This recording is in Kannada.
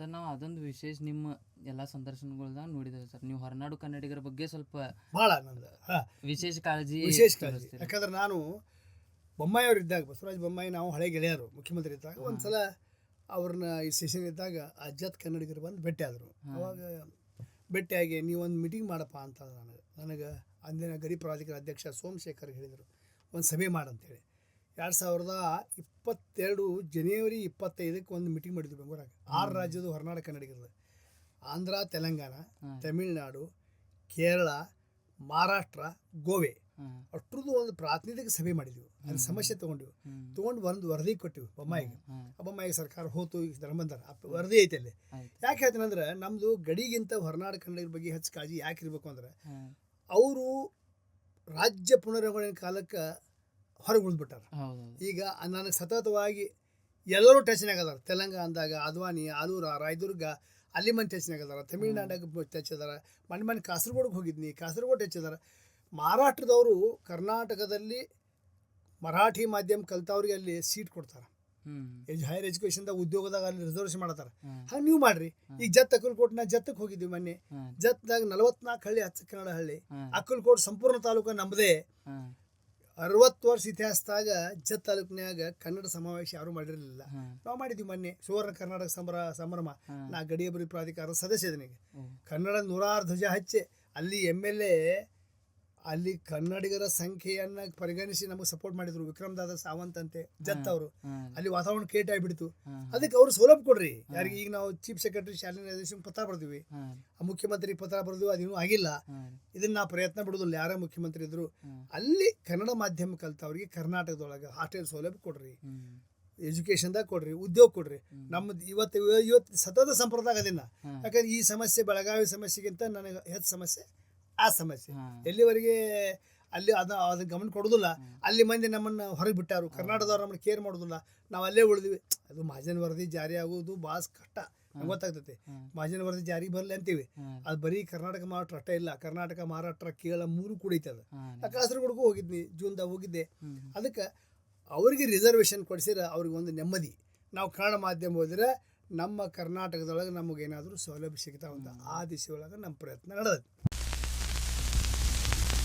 ಸರ್ ನಾವು ಅದೊಂದು ವಿಶೇಷ ನಿಮ್ಮ ಎಲ್ಲ ಸಂದರ್ಶನಗಳ್ದಾಗ ನೋಡಿದ್ರೆ ಸರ್. ನೀವು ಹೊರನಾಡು ಕನ್ನಡಿಗರ ಬಗ್ಗೆ ಸ್ವಲ್ಪ ಭಾಳ ನಂದು ವಿಶೇಷ ಕಾಳಜಿ ವಿಶೇಷ ಕಾಳಜಿ. ಯಾಕಂದ್ರೆ ನಾನು ಬೊಮ್ಮಾಯಿ ಅವ್ರು ಇದ್ದಾಗ ಬಸವರಾಜ ಬೊಮ್ಮಾಯಿ ನಾವು ಹಳೆ ಗೆಳೆಯರು ಮುಖ್ಯಮಂತ್ರಿ ಇದ್ದಾಗ ಒಂದು ಸಲ ಅವ್ರನ್ನ ಈ ಸೆಷನ್ ಇದ್ದಾಗ ಅಜ್ಜತ್ ಕನ್ನಡಿಗರು ಬಂದು ಭೇಟಿ ಆದರು. ಅವಾಗ ಭೇಟಿಯಾಗಿ ನೀವು ಒಂದು ಮೀಟಿಂಗ್ ಮಾಡಪ್ಪ ಅಂತ ನನಗೆ ನನಗೆ. ಅಂದಿನ ಗರಿ ಪ್ರಾಧಿಕಾರ ಅಧ್ಯಕ್ಷ ಸೋಮಶೇಖರ್ ಹೇಳಿದರು ಒಂದು ಸಭೆ ಮಾಡಂತೇಳಿ. ಎರಡು ಸಾವಿರದ ಇಪ್ಪತ್ತೆರಡು ಜನವರಿ ಇಪ್ಪತ್ತೈದಕ್ಕೆ ಒಂದು ಮೀಟಿಂಗ್ ಮಾಡಿದ್ವಿ ಬೆಂಗಳೂರಾಗ. ಆರು ರಾಜ್ಯದ ಹೊರನಾಡು ಕನ್ನಡಿಗರದ ಆಂಧ್ರ ತೆಲಂಗಾಣ. ತಮಿಳುನಾಡು ಕೇರಳ ಮಹಾರಾಷ್ಟ್ರ ಗೋವೆ. ಅಷ್ಟ್ರದ್ದು ಒಂದು ಪ್ರಾತಿನಿಧಿಕ ಸಭೆ ಮಾಡಿದ್ವಿ. ಅದ್ರ ಸಮಸ್ಯೆ ತೊಗೊಂಡಿವಿ. ತಗೊಂಡು ಒಂದು ವರದಿ ಕೊಟ್ಟಿವಿ ಬೊಮ್ಮಾಯಿಗೆ. ಆ ಬೊಮ್ಮಾಯಿಗೆ ಸರ್ಕಾರ ಹೋತು ಆ ವರದಿ ಐತೆ ಅಲ್ಲಿ. ಯಾಕೆ ಹೇಳ್ತೀನಿ ಅಂದ್ರೆ ನಮ್ಮದು ಗಡಿಗಿಂತ ಹೊರನಾಡು ಕನ್ನಡಿಗರ ಬಗ್ಗೆ ಹೆಚ್ಚು ಕಾಳಜಿ ಯಾಕೆ ಇರಬೇಕು ಅಂದ್ರೆ ಅವರು ರಾಜ್ಯ ಪುನರ್ವಹಣೆ ಕಾಲಕ್ಕೆ ಹೊರಗೆ ಉಳಿದ್ಬಿಟ್ಟಾರ ಈಗ ನನಗೆ ಸತತವಾಗಿ ಎಲ್ಲರೂ ಟಚ್ನಾಗ ಅದಾರ. ತೆಲಂಗಾಣದಾಗ ಅದ್ವಾನಿ ಆಲೂರ ರಾಯದುರ್ಗ ಅಲ್ಲಿ ಮಂದಿ ಟಚ್ನಾಗ ಅದಾರ. ತಮಿಳ್ನಾಡಾಗ ಟಚ್ ಅದಾರ ಮನೆ ಮನೆ ಕಾಸರಗೋಡಿಗೆ ಹೋಗಿದ್ನಿ. ಕಾಸರಗೋಡು ಟಚ್ ಅದಾರ ಮಹಾರಾಷ್ಟ್ರದವರು ಕರ್ನಾಟಕದಲ್ಲಿ ಮರಾಠಿ ಮಾಧ್ಯಮ ಕಲ್ತವ್ರಿಗೆ ಅಲ್ಲಿ ಸೀಟ್ ಕೊಡ್ತಾರೆ. ಎಜ್ ಹೈಯರ್ ಎಜುಕೇಶನ್ದಾಗ ಉದ್ಯೋಗದಾಗ ಅಲ್ಲಿ ರಿಸರ್ವೇಷನ್ ಮಾಡ್ತಾರೆ ಹಾಗೆ ನೀವು ಮಾಡ್ರಿ. ಈಗ ಜತ್ ಅಕ್ಕಲ್ಕೋಟ್ ನಾ ಜತ್ತಕ್ಕೆ ಹೋಗಿದ್ವಿ ಮೊನ್ನೆ. ಜತ್ನಾಗ ಜತ್ದಾಗ ನಲವತ್ನಾಲ್ಕು ಹಳ್ಳಿ ಹತ್ತು ಕನ್ನಡ ಹಳ್ಳಿ. ಅಕಲ್ಕೋಟ ಸಂಪೂರ್ಣ ತಾಲೂಕು ನಮ್ಮದೇ ಅರವತ್ತು ವರ್ಷ ಇತಿಹಾಸದಾಗ ಜತ್ ತಾಲೂಕಿನ್ಯಾಗ ಕನ್ನಡ ಸಮಾವೇಶ ಯಾರು ಮಾಡಿರಲಿಲ್ಲ. ನಾವು ಮಾಡಿದ್ವಿ ಮೊನ್ನೆ ಸುವರ್ಣ ಕರ್ನಾಟಕ ಸಂಭ್ರ ಸಂಭ್ರಮ. ನಾ ಗಡಿಯಬರಿ ಪ್ರಾಧಿಕಾರದ ಸದಸ್ಯ ಇದನಿಗೆ ಕನ್ನಡ ನೂರಾರು ಧ್ವಜ ಹಚ್ಚಿ ಅಲ್ಲಿ ಎಂ ಎಲ್ ಎ ಅಲ್ಲಿ ಕನ್ನಡಿಗರ ಸಂಖ್ಯೆಯನ್ನ ಪರಿಗಣಿಸಿ ನಮಗೆ ಸಪೋರ್ಟ್ ಮಾಡಿದ್ರು. ವಿಕ್ರಮ್ ದಾದ ಸಾವಂತ್ ಅಂತೆ ಜತ್ ಅವರು. ಅಲ್ಲಿ ವಾತಾವರಣ ಕ್ರಿಯೇಟ್ ಆಗಿಬಿಡ್ತು. ಅದಕ್ಕೆ ಅವ್ರು ಸೌಲಭ್ಯ ಕೊಡ್ರಿ. ಯಾರಿಗೆ ಈಗ ನಾವು ಚೀಫ್ ಸೆಕ್ರೆಟರಿ ಶಾಲಿನ ಪತ್ರ ಬರ್ತೀವಿ ಆ ಮುಖ್ಯಮಂತ್ರಿ ಪತ್ರ ಬರೆದು ಅದೇನು ಆಗಿಲ್ಲ. ಇದನ್ನ ನಾವು ಪ್ರಯತ್ನ ಬಿಡೋದಿಲ್ಲ. ಯಾರೇ ಮುಖ್ಯಮಂತ್ರಿ ಇದ್ರು. ಅಲ್ಲಿ ಕನ್ನಡ ಮಾಧ್ಯಮ ಕಲ್ತವ್ರಿಗೆ ಕರ್ನಾಟಕದೊಳಗೆ ಹಾಸ್ಟೆಲ್ ಸೌಲಭ್ಯ ಕೊಡ್ರಿ. ಎಜುಕೇಶನ್ ದಾಗ ಕೊಡ್ರಿ ಉದ್ಯೋಗ ಕೊಡ್ರಿ. ನಮ್ಮದು ಇವತ್ತು ಇವತ್ತು ಸತತ ಸಂಪ್ರದಾಯ ಅದನ್ನ ಯಾಕಂದ್ರೆ ಈ ಸಮಸ್ಯೆ ಬೆಳಗಾವಿ ಸಮಸ್ಯೆಗಿಂತ ನನಗೆ ಹೆಚ್ಚು ಸಮಸ್ಯೆ. ಆ ಸಮಸ್ಯೆ. ಎಲ್ಲಿವರೆಗೆ ಅಲ್ಲಿ ಅದು ಅದನ್ನ ಗಮನ ಕೊಡೋದಿಲ್ಲ ಅಲ್ಲಿ ಮಂದಿ ನಮ್ಮನ್ನು ಹೊರಗೆ ಬಿಟ್ಟಾರು. ಕರ್ನಾಟಕದವ್ರು ನಮ್ಮನ್ನು ಕೇರ್ ಮಾಡೋದಿಲ್ಲ. ನಾವು ಅಲ್ಲೇ ಉಳಿದ್ವಿ. ಅದು ಮಹಾಜನ್ ವರದಿ ಜಾರಿ ಆಗೋದು ಭಾಳ ಕಷ್ಟ. ಗೊತ್ತಾಗ್ತೈತಿ. ಮಹಾಜನ್ ವರದಿ ಜಾರಿಗೆ ಬರಲಿ ಅಂತೀವಿ. ಅದು ಬರೀ ಕರ್ನಾಟಕ ಮಹಾರಾಷ್ಟ್ರ ಅಷ್ಟೇ ಇಲ್ಲ. ಕರ್ನಾಟಕ ಮಹಾರಾಷ್ಟ್ರ ಕೇರಳ ಮೂರು ಕುಡಿತದ ನಾ ಕಾಸರಗೋಡ್ಗೂ ಹೋಗಿದ್ನಿ ಜೂನ್ದಾಗ ಹೋಗಿದ್ದೆ. ಅದಕ್ಕೆ ಅವ್ರಿಗೆ ರಿಸರ್ವೇಷನ್ ಕೊಡಿಸಿರ ಅವ್ರಿಗೆ ಒಂದು ನೆಮ್ಮದಿ. ನಾವು ಕನ್ನಡ ಮಾಧ್ಯಮ ಹೋದ್ರೆ ನಮ್ಮ ಕರ್ನಾಟಕದೊಳಗೆ ನಮಗೇನಾದರೂ ಸೌಲಭ್ಯ ಸಿಗ್ತಾವಂತ ಆ ದಿಶೆ ಒಳಗೆ ನಮ್ಮ ಪ್ರಯತ್ನ ನಡೆದೈತಿ